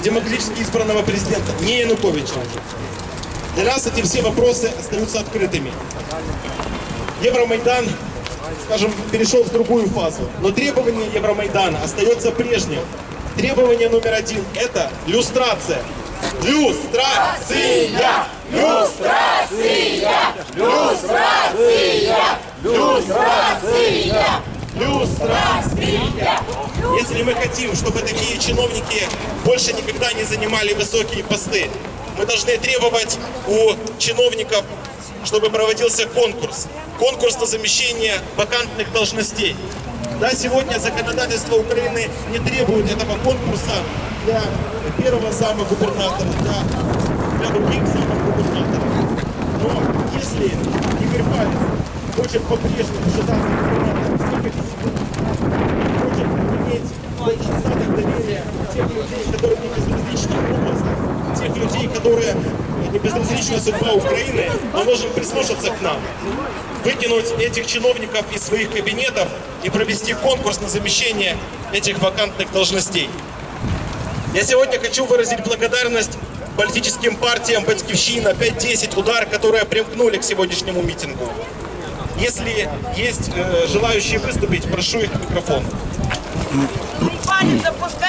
демократически избранного президента, не Януковича. Для нас эти все вопросы остаются открытыми. Евромайдан, скажем, перешел в другую фазу, но требование Евромайдана остается прежним. Требование номер один – это люстрация. Люстрация! Люстрация! Люстрация! Люстрация! Люстрация! Если мы хотим, чтобы такие чиновники больше никогда не занимали высокие посты, мы должны требовать у чиновников, чтобы проводился конкурс. Конкурс на замещение вакантных должностей. Да, сегодня законодательство Украины не требует этого конкурса для первого зама губернатора, для, для других замов губернатора. Но если Игорь Палец хочет по-прежнему считаться губернатором всех этих хочет иметь больше знаков доверия тех людей, которые не безразличны образом, тех людей, которые не безразлична судьба Украины, мы можем прислушаться к нам, выкинуть этих чиновников из своих кабинетов и провести конкурс на замещение этих вакантных должностей. Я сегодня хочу выразить благодарность политическим партиям «Батькивщина», 5-10, «Удар», которые примкнули к сегодняшнему митингу. Если есть э, желающие выступить, прошу их к микрофону. Пані, запускай